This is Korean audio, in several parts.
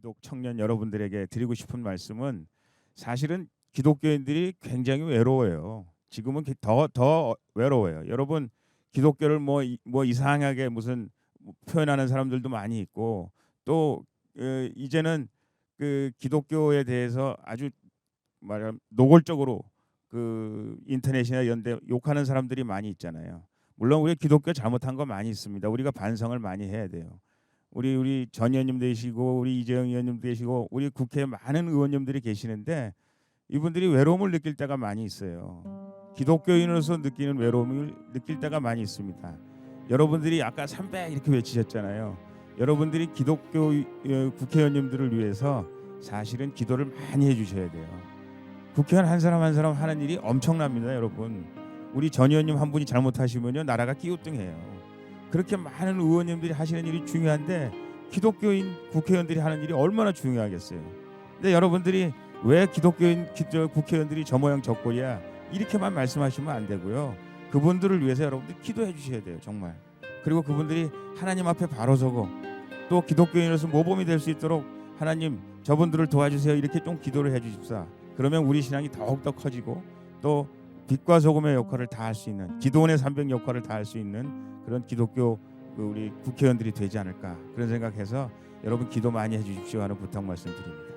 기독 청년 여러분들에게 드리고 싶은 말씀은 사실은 기독교인들이 굉장히 외로워요. 지금은 더더 외로워요. 여러분 기독교를 뭐, 이- 뭐 이상하게 무슨 뭐 표현하는 사람들도 많이 있고 또 어, 이제는 그 기독교에 대해서 아주 말하면 노골적으로 그 인터넷이나 연대 욕하는 사람들이 많이 있잖아요. 물론 우리 기독교 잘못한 거 많이 있습니다. 우리가 반성을 많이 해야 돼요. 우리 우리 전 의원님 되시고 우리 이재영 의원님 되시고 우리 국회에 많은 의원님들이 계시는데 이분들이 외로움을 느낄 때가 많이 있어요. 기독교인으로서 느끼는 외로움을 느낄 때가 많이 있습니다. 여러분들이 아까 300 이렇게 외치셨잖아요. 여러분들이 기독교 어, 국회의원님들을 위해서 사실은 기도를 많이 해주셔야 돼요. 국회의원 한 사람 한 사람 하는 일이 엄청납니다, 여러분. 우리 전 의원님 한 분이 잘못하시면요 나라가 끼우뚱해요. 그렇게 많은 의원님들이 하시는 일이 중요한데 기독교인 국회의원들이 하는 일이 얼마나 중요하겠어요. 근데 여러분들이 왜 기독교인 국회의원들이 저 모양 저 꼴이야 이렇게만 말씀하시면 안 되고요. 그분들을 위해서 여러분들 기도해 주셔야 돼요, 정말. 그리고 그분들이 하나님 앞에 바로 서고 또 기독교인으로서 모범이 될 수 있도록 하나님 저분들을 도와주세요 이렇게 좀 기도를 해 주십사. 그러면 우리 신앙이 더욱 더 커지고 또 빛과 소금의 역할을 다 할 수 있는 기도원의 300 역할을 다 할 수 있는 그런 기독교 그 우리 국회의원들이 되지 않을까 그런 생각해서 여러분 기도 많이 해주십시오 하는 부탁 말씀드립니다.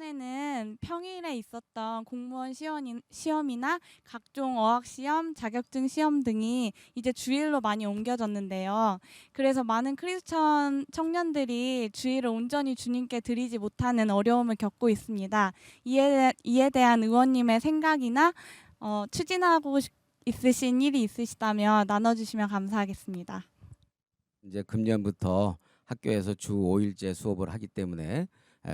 예전에는 평일에 있었던 공무원 시험이, 시험이나 각종 어학 시험, 자격증 시험 등이 이제 주일로 많이 옮겨졌는데요. 그래서 많은 크리스천 청년들이 주일을 온전히 주님께 드리지 못하는 어려움을 겪고 있습니다. 이에, 이에 대한 의원님의 생각이나 어, 추진하고 싶- 있으신 일이 있으시다면 나눠주시면 감사하겠습니다. 이제 금년부터 학교에서 주 5일제 수업을 하기 때문에 에,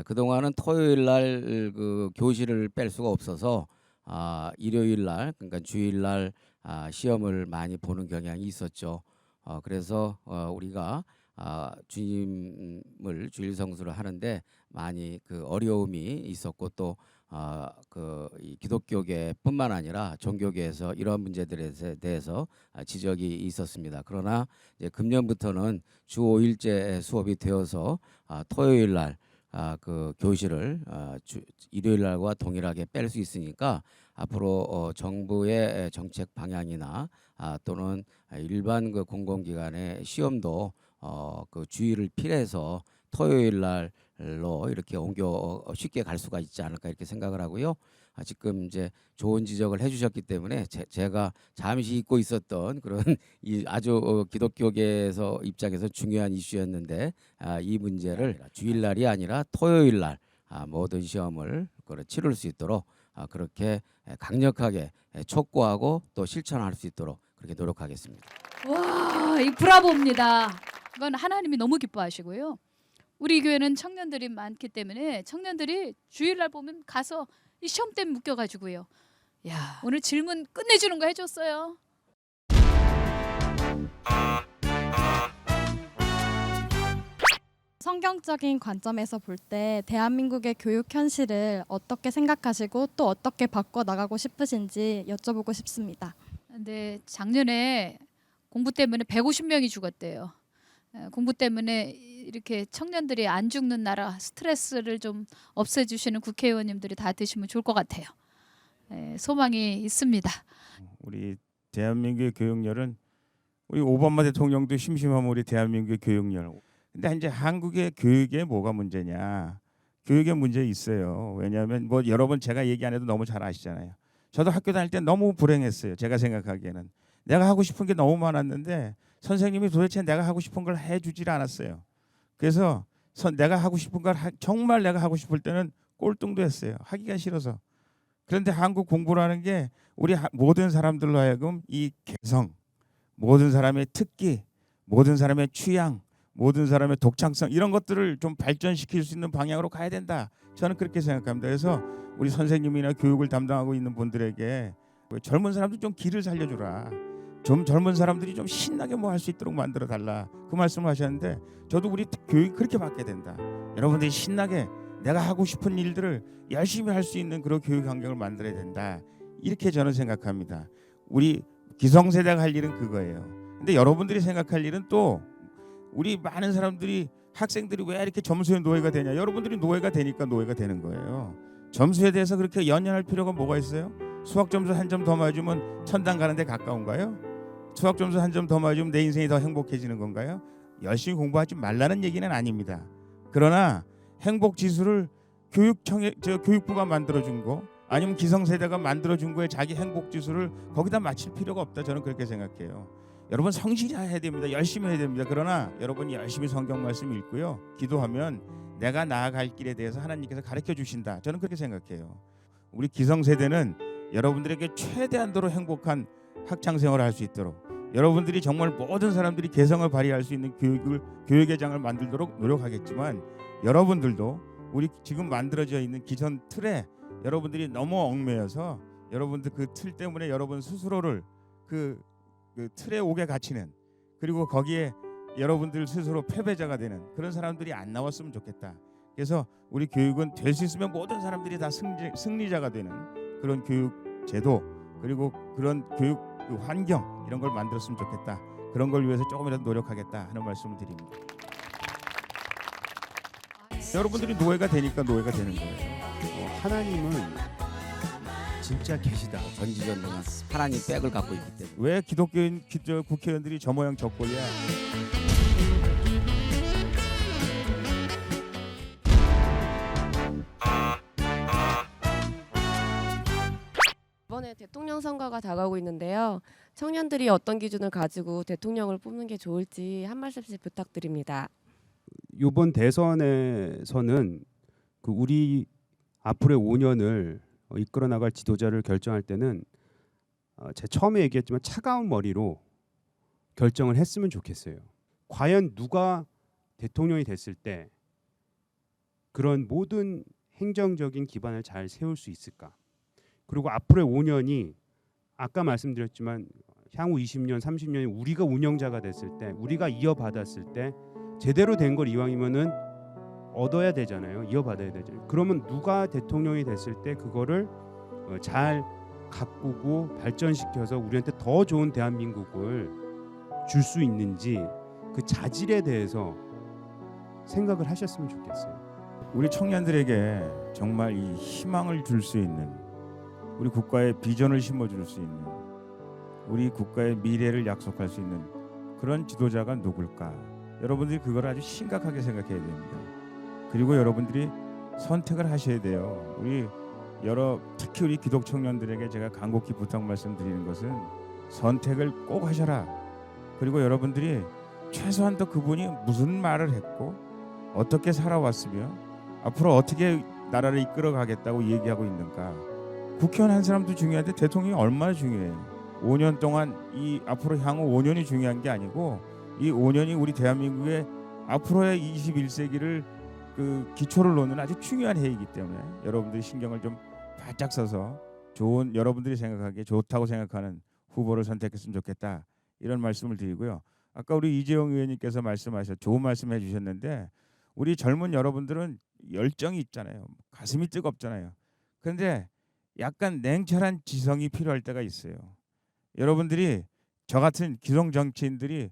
그동안은 토요일 날 그 교실을 뺄 수가 없어서 아, 일요일 날 그러니까 주일 날 아, 시험을 많이 보는 경향이 있었죠. 어, 그래서 어, 우리가 아, 주님을 주일 성수를 하는데 많이 그 어려움이 있었고 또 아, 그이 기독교계뿐만 아니라 종교계에서 이러한 문제들에 대해서 아, 지적이 있었습니다. 그러나 이제 금년부터는 주 5일제 수업이 되어서 아, 토요일 날 아, 그 교실을 아, 주, 일요일 날과 동일하게 뺄 수 있으니까 앞으로 어, 정부의 정책 방향이나 아, 또는 일반 그 공공기관의 시험도 어, 그 주의를 필해서 토요일 날 로 이렇게 옮겨 어, 쉽게 갈 수가 있지 않을까 이렇게 생각을 하고요. 아, 지금 이제 좋은 지적을 해주셨기 때문에 제, 제가 잠시 잊고 있었던 그런 이 아주 어, 기독교계에서 입장에서 중요한 이슈였는데 아, 이 문제를 주일날이 아니라 토요일날 아, 모든 시험을 그래 치를 수 있도록 아, 그렇게 에, 강력하게 에, 촉구하고 또 실천할 수 있도록 그렇게 노력하겠습니다. 와, 이 브라보입니다. 이건 하나님이 너무 기뻐하시고요. 우리 교회는 청년들이 많기 때문에 청년들이 주일날 보면 가서 이 시험 때문에 묶여가지고요. 야, 오늘 질문 끝내주는 거 해줬어요. 성경적인 관점에서 볼 때 대한민국의 교육 현실을 어떻게 생각하시고 또 어떻게 바꿔 나가고 싶으신지 여쭤보고 싶습니다. 근데 작년에 공부 때문에 150명이 죽었대요. 에, 공부 때문에 이렇게 청년들이 안 죽는 나라 스트레스를 좀 없애주시는 국회의원님들이 다 되시면 좋을 것 같아요. 에, 소망이 있습니다. 우리 대한민국의 교육열은 우리 오바마 대통령도 심심하면 우리 대한민국의 교육열. 근데 이제 한국의 교육에 뭐가 문제냐? 교육에 문제 있어요. 왜냐하면 뭐 여러 번 제가 얘기 안 해도 너무 잘 아시잖아요. 저도 학교 다닐 때 너무 불행했어요. 제가 생각하기에는 내가 하고 싶은 게 너무 많았는데 선생님이 도대체 내가 하고 싶은 걸 해주질 않았어요. 그래서 선, 내가 하고 싶은 걸 하, 정말 내가 하고 싶을 때는 꼴등도 했어요. 하기가 싫어서. 그런데 한국 공부라는 게 우리 하- 모든 사람들로 하여금 이 개성, 모든 사람의 특기, 모든 사람의 취향, 모든 사람의 독창성 이런 것들을 좀 발전시킬 수 있는 방향으로 가야 된다. 저는 그렇게 생각합니다. 그래서 우리 선생님이나 교육을 담당하고 있는 분들에게 그 젊은 사람들 좀 길을 살려주라. 좀 젊은 사람들이 좀 신나게 뭐 할 수 있도록 만들어 달라. 그 말씀을 하셨는데 저도 우리 교육 그렇게 받게 된다. 여러분들이 신나게 내가 하고 싶은 일들을 열심히 할 수 있는 그런 교육 환경을 만들어야 된다. 이렇게 저는 생각합니다. 우리 기성세대가 할 일은 그거예요. 근데 여러분들이 생각할 일은 또 우리 많은 사람들이 학생들이 왜 이렇게 점수에 노예가 되냐? 여러분들이 노예가 되니까 노예가 되는 거예요. 점수에 대해서 그렇게 연연할 필요가 뭐가 있어요? 수학 점수 한 점 더 맞으면 천당 가는데 가까운가요? 수학 점수 한 점 더 맞으면 내 인생이 더 행복해지는 건가요? 열심히 공부하지 말라는 얘기는 아닙니다. 그러나 행복 지수를 교육청에 저 교육부가 만들어 준 거 아니면 기성세대가 만들어 준 거에 자기 행복 지수를 거기다 맞출 필요가 없다 저는 그렇게 생각해요. 여러분 성실해야 됩니다. 열심히 해야 됩니다. 그러나 여러분이 열심히 성경 말씀 읽고요. 기도하면 내가 나아갈 길에 대해서 하나님께서 가르쳐 주신다. 저는 그렇게 생각해요. 우리 기성세대는 여러분들에게 최대한도로 행복한 학창 생활을 할 수 있도록 여러분들이 정말 모든 사람들이 개성을 발휘할 수 있는 교육을 교육의 장을 만들도록 노력하겠지만 여러분들도 우리 지금 만들어져 있는 기존 틀에 여러분들이 너무 얽매여서 여러분들 그 틀 때문에 여러분 스스로를 그, 그 틀에 오게 갇히는 그리고 거기에 여러분들 스스로 패배자가 되는 그런 사람들이 안 나왔으면 좋겠다. 그래서 우리 교육은 될 수 있으면 모든 사람들이 다 승리, 승리자가 되는 그런 교육 제도 그리고 그런 교육 그 환경 이런 걸 만들었으면 좋겠다. 그런 걸 위해서 조금이라도 노력하겠다 하는 말씀을 드립니다. 여러분들이 노예가 되니까 노예가 되는 거예요. 어, 하나님은 진짜 계시다. 전지전능한 하나님 백을 갖고 있기 때문에. 왜 기독교인 기, 저, 국회의원들이 저 모양 저 꼴이야? 이번에 대통령 선거가 다가오고 있는데요. 청년들이 어떤 기준을 가지고 대통령을 뽑는 게 좋을지 한 말씀씩 부탁드립니다. 이번 대선에서는 그 우리 앞으로의 5년을 어, 이끌어 나갈 지도자를 결정할 때는 어, 제가 처음에 얘기했지만 차가운 머리로 결정을 했으면 좋겠어요. 과연 누가 대통령이 됐을 때 그런 모든 행정적인 기반을 잘 세울 수 있을까? 그리고 앞으로의 5년이 아까 말씀드렸지만 향후 20년, 30년이 우리가 운영자가 됐을 때, 우리가 이어받았을 때 제대로 된 걸 이왕이면은 얻어야 되잖아요. 이어받아야 되잖아요. 그러면 누가 대통령이 됐을 때 그거를 어, 잘 가꾸고 발전시켜서 우리한테 더 좋은 대한민국을 줄 수 있는지 그 자질에 대해서 생각을 하셨으면 좋겠어요. 우리 청년들에게 정말 이 희망을 줄 수 있는 우리 국가의 비전을 심어줄 수 있는 우리 국가의 미래를 약속할 수 있는 그런 지도자가 누굴까? 여러분들이 그걸 아주 심각하게 생각해야 됩니다. 그리고 여러분들이 선택을 하셔야 돼요. 우리 여러 특히 우리 기독 청년들에게 제가 간곡히 부탁 말씀드리는 것은 선택을 꼭 하셔라. 그리고 여러분들이 최소한 더 그분이 무슨 말을 했고 어떻게 살아왔으며 앞으로 어떻게 나라를 이끌어 가겠다고 얘기하고 있는가. 국회의원 한 사람도 중요한데 대통령이 얼마나 중요해요. 5년 동안 이 앞으로 향후 5년이 중요한 게 아니고 이 5년이 우리 대한민국의 앞으로의 21세기를 그 기초를 놓는 아주 중요한 해이기 때문에 여러분들이 신경을 좀 바짝 써서 좋은 여러분들이 생각하기에 좋다고 생각하는 후보를 선택했으면 좋겠다 이런 말씀을 드리고요. 아까 우리 이재용 의원님께서 말씀하셨 좋은 말씀해 주셨는데 우리 젊은 여러분들은 열정이 있잖아요. 가슴이 뜨겁잖아요. 그런데 약간 냉철한 지성이 필요할 때가 있어요. 여러분들이 저 같은 기성 정치인들이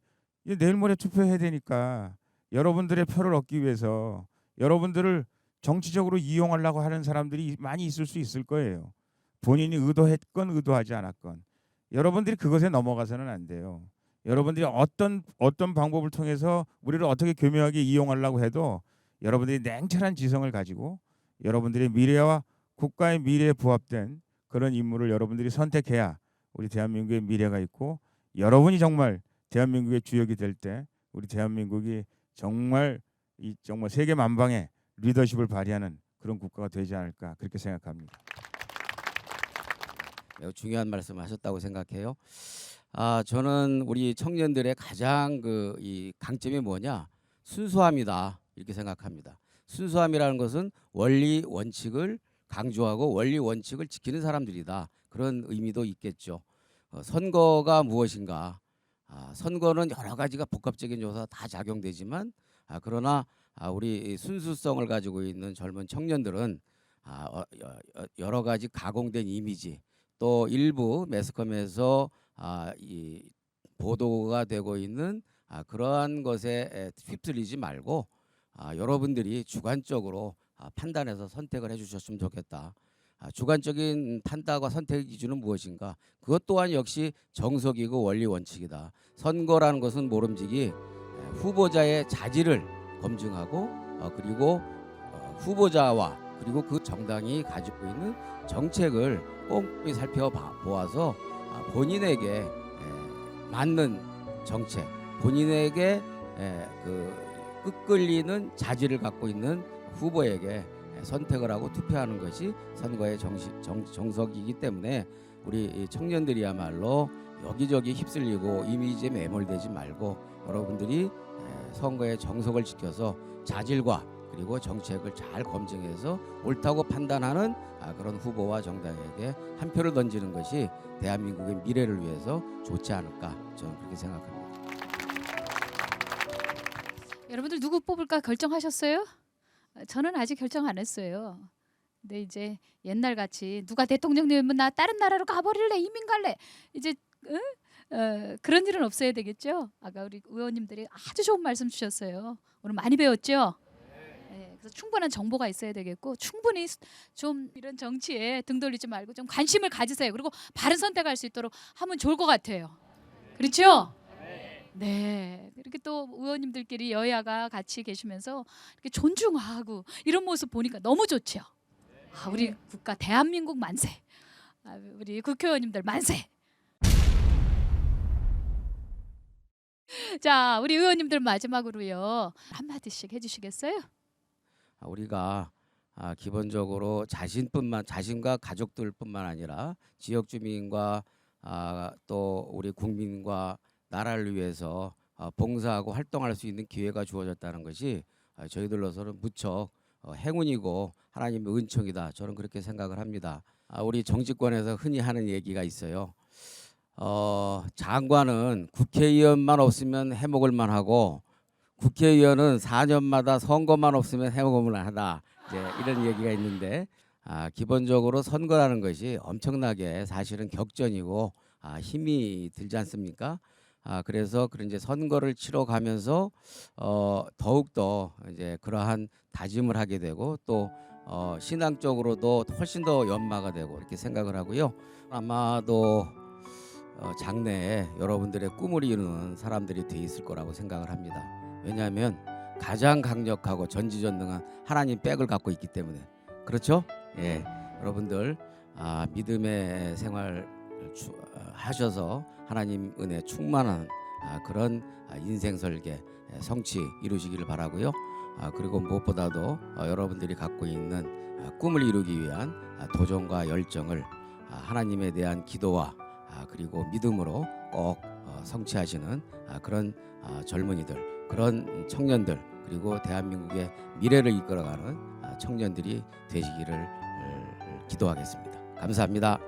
내일 모레 투표해야 되니까 여러분들의 표를 얻기 위해서 여러분들을 정치적으로 이용하려고 하는 사람들이 많이 있을 수 있을 거예요. 본인이 의도했건 의도하지 않았건 여러분들이 그것에 넘어가서는 안 돼요. 여러분들이 어떤 어떤 방법을 통해서 우리를 어떻게 교묘하게 이용하려고 해도 여러분들이 냉철한 지성을 가지고 여러분들의 미래와 국가의 미래에 부합된 그런 인물을 여러분들이 선택해야 우리 대한민국의 미래가 있고 여러분이 정말 대한민국의 주역이 될 때 우리 대한민국이 정말 이 정말 세계 만방의 리더십을 발휘하는 그런 국가가 되지 않을까 그렇게 생각합니다. 매우 중요한 말씀을 하셨다고 생각해요. 아 저는 우리 청년들의 가장 그 이 강점이 뭐냐 순수함이다 이렇게 생각합니다. 순수함이라는 것은 원리 원칙을 강조하고 원리 원칙을 지키는 사람들이다 그런 의미도 있겠죠. 어, 선거가 무엇인가? 아, 선거는 여러 가지가 복합적인 요소가 다 작용되지만 아, 그러나 아, 우리 이 순수성을 가지고 있는 젊은 청년들은 아, 어, 여러 가지 가공된 이미지 또 일부 매스컴에서 아, 이 보도가 되고 있는 아, 그러한 것에 에, 휩쓸리지 말고 아, 여러분들이 주관적으로 아, 판단해서 선택을 해주셨으면 좋겠다. 아, 주관적인 판단과 선택의 기준은 무엇인가? 그것 또한 역시 정석이고 원리 원칙이다. 선거라는 것은 모름지기 에, 후보자의 자질을 검증하고 어, 그리고 어, 후보자와 그리고 그 정당이 가지고 있는 정책을 꼼꼼히 살펴보아서 아, 본인에게 에, 맞는 정책, 본인에게 에, 그 끄끌리는 자질을 갖고 있는 후보에게 선택을 하고 투표하는 것이 선거의 정식, 정, 정석이기 때문에 우리 이 청년들이야말로 여기저기 휩쓸리고 이미지에 매몰되지 말고 여러분들이 에, 선거의 정석을 지켜서 자질과 그리고 정책을 잘 검증해서 옳다고 판단하는 아, 그런 후보와 정당에게 한 표를 던지는 것이 대한민국의 미래를 위해서 좋지 않을까 저는 그렇게 생각합니다. 여러분들 누구 뽑을까 결정하셨어요? 아, 저는 아직 결정 안 했어요. 근데 이제 옛날 같이 누가 대통령 되면 나 다른 나라로 가버릴래 이민 갈래 이제 응? 어, 그런 일은 없어야 되겠죠. 아까 우리 의원님들이 아주 좋은 말씀 주셨어요. 오늘 많이 배웠죠. 네, 그래서 충분한 정보가 있어야 되겠고 충분히 수- 좀 이런 정치에 등 돌리지 말고 좀 관심을 가지세요. 그리고 바른 선택할 수 있도록 하면 좋을 것 같아요. 그렇죠? 네. 이렇게 또 의원님들끼리 여야가 같이 계시면서 이렇게 존중하고 이런 모습 보니까 너무 좋죠. 아, 우리 국가 대한민국 만세. 아, 우리 국회의원님들 만세. 자, 우리 의원님들 마지막으로요 한 마디씩 해 주시겠어요? 아, 우리가 아, 기본적으로 자신뿐만 자신과 가족들뿐만 아니라 지역 주민과 아, 또 우리 국민과 나라를 위해서 어, 봉사하고 활동할 수 있는 기회가 주어졌다는 것이 아, 저희들로서는 무척 어, 행운이고 하나님의 은총이다. 저는 그렇게 생각을 합니다. 아, 우리 정치권에서 흔히 하는 얘기가 있어요. 어, 장관은 국회의원만 없으면 해먹을 만하고 국회의원은 4년마다 선거만 없으면 해먹을 만하다. 이제 이런 얘기가 있는데 아, 기본적으로 선거라는 것이 엄청나게 사실은 격전이고 아, 힘이 들지 않습니까? 아, 그래서 그런 이제 선거를 치러 가면서 어, 더욱 더 이제 그러한 다짐을 하게 되고 또 어, 신앙적으로도 훨씬 더 연마가 되고 이렇게 생각을 하고요. 아마도 어, 장래에 여러분들의 꿈을 이루는 사람들이 돼 있을 거라고 생각을 합니다. 왜냐하면 가장 강력하고 전지전능한 하나님 백을 갖고 있기 때문에 그렇죠? 예, 여러분들 아, 믿음의 생활 하셔서 하나님 은혜 충만한 아, 그런 아, 인생 설계 예, 성취 이루시기를 바라고요. 아, 그리고 무엇보다도 어, 여러분들이 갖고 있는 아, 꿈을 이루기 위한 아, 도전과 열정을 아, 하나님에 대한 기도와 아, 그리고 믿음으로 꼭 어, 성취하시는 아, 그런 아, 젊은이들, 그런 청년들, 그리고 대한민국의 미래를 이끌어가는 아, 청년들이 되시기를 을, 기도하겠습니다. 감사합니다.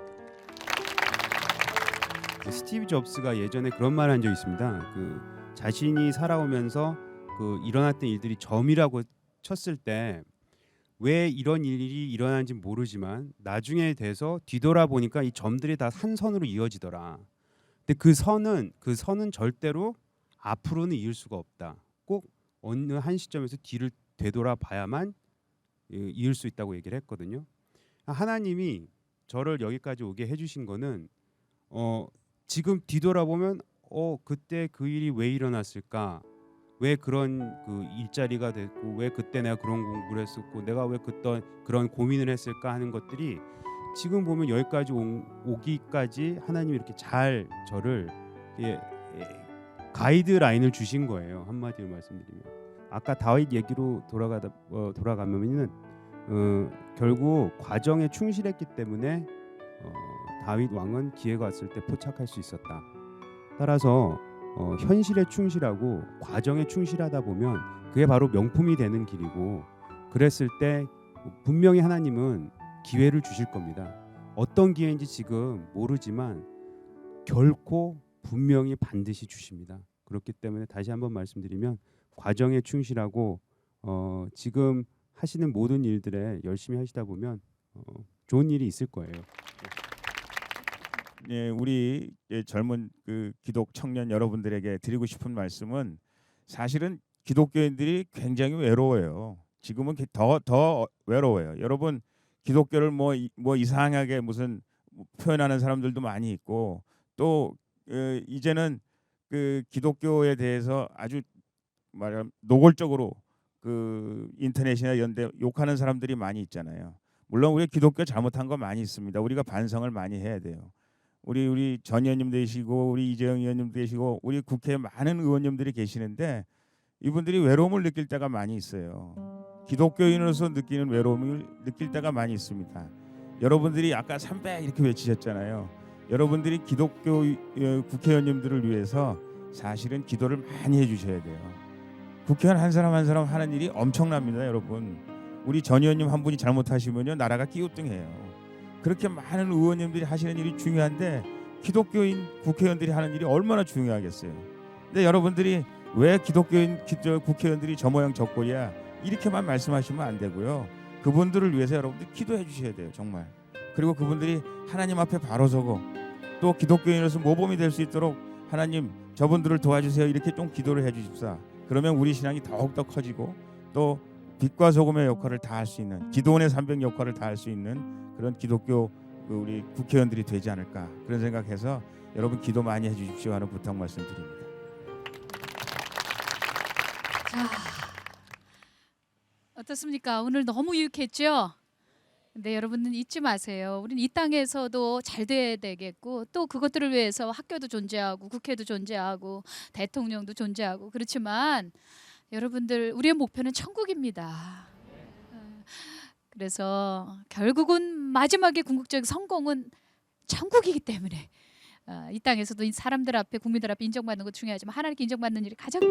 그 스티브 잡스가 예전에 그런 말 한 적 있습니다. 그 자신이 살아오면서 그 일어났던 일들이 점이라고 쳤을 때 왜 이런 일이 일어나는지 모르지만 나중에 돼서 뒤돌아보니까 이 점들이 다 한 선으로 이어지더라. 근데 그 선은 그 선은 절대로 앞으로는 이을 수가 없다. 꼭 어느 한 시점에서 뒤를 되돌아 봐야만 이- 이을 수 있다고 얘기를 했거든요. 하나님이 저를 여기까지 오게 해주신 거는 어 지금 뒤돌아보면 어 그때 그 일이 왜 일어났을까? 왜 그런 그 일자리가 됐고 왜 그때 내가 그런 공부를 했었고 내가 왜 그때 그런 고민을 했을까 하는 것들이 지금 보면 여기까지 오, 오기까지 하나님이 이렇게 잘 저를 예, 예, 가이드 라인을 주신 거예요 한마디로 말씀드리면 아까 다윗 얘기로 돌아가다 어, 돌아가면은 어, 결국 과정에 충실했기 때문에 어, 다윗 왕은 기회가 왔을 때 포착할 수 있었다. 따라서 어, 현실에 충실하고 과정에 충실하다 보면 그게 바로 명품이 되는 길이고 그랬을 때 분명히 하나님은 기회를 주실 겁니다. 어떤 기회인지 지금 모르지만 결코 분명히 반드시 주십니다. 그렇기 때문에 다시 한번 말씀드리면 과정에 충실하고 어, 지금 하시는 모든 일들에 열심히 하시다 보면 어, 좋은 일이 있을 거예요. 예, 우리 예, 젊은 그 기독 청년 여러분들에게 드리고 싶은 말씀은 사실은 기독교인들이 굉장히 외로워요. 지금은 더더 외로워요. 여러분 기독교를 뭐, 이- 뭐 이상하게 무슨 뭐 표현하는 사람들도 많이 있고 또 어, 이제는 그 기독교에 대해서 아주 말하면 노골적으로 그 인터넷이나 연대 욕하는 사람들이 많이 있잖아요. 물론 우리 기독교 잘못한 거 많이 있습니다. 우리가 반성을 많이 해야 돼요. 우리 우리 전 의원님 되시고 우리 이재영 의원님 되시고 우리 국회에 많은 의원님들이 계시는데 이분들이 외로움을 느낄 때가 많이 있어요. 기독교인으로서 느끼는 외로움을 느낄 때가 많이 있습니다. 여러분들이 아까 300 이렇게 외치셨잖아요. 여러분들이 기독교 어, 국회의원님들을 위해서 사실은 기도를 많이 해주셔야 돼요. 국회의원 한 사람 한 사람 하는 일이 엄청납니다, 여러분. 우리 전 의원님 한 분이 잘못하시면요 나라가 끼우뚱해요. 그렇게 많은 의원님들이 하시는 일이 중요한데 기독교인 국회의원들이 하는 일이 얼마나 중요하겠어요. 근데 여러분들이 왜 기독교인 국회의원들이 저 모양 저 꼴이야 이렇게만 말씀하시면 안 되고요. 그분들을 위해서 여러분들 기도해 주셔야 돼요, 정말. 그리고 그분들이 하나님 앞에 바로 서고 또 기독교인으로서 모범이 될 수 있도록 하나님 저분들을 도와주세요 이렇게 좀 기도를 해 주십사. 그러면 우리 신앙이 더욱 더 커지고 또 빛과 소금의 역할을 다 할 수 있는 기도원의 300 역할을 다 할 수 있는 그런 기독교 그 우리 국회의원들이 되지 않을까 그런 생각해서 여러분 기도 많이 해주십시오 하는 부탁 말씀드립니다. 자, 어떻습니까? 오늘 너무 유익했죠? 근데 여러분은 잊지 마세요. 우리는 이 땅에서도 잘 돼야 되겠고 또 그것들을 위해서 학교도 존재하고 국회도 존재하고 대통령도 존재하고 그렇지만 여러분들 우리의 목표는 천국입니다. 어, 그래서 결국은 마지막에 궁극적 성공은 천국이기 때문에 어, 이 땅에서도 이 사람들 앞에 국민들 앞에 인정받는 것 중요하지만 하나님께 인정받는 일이 가장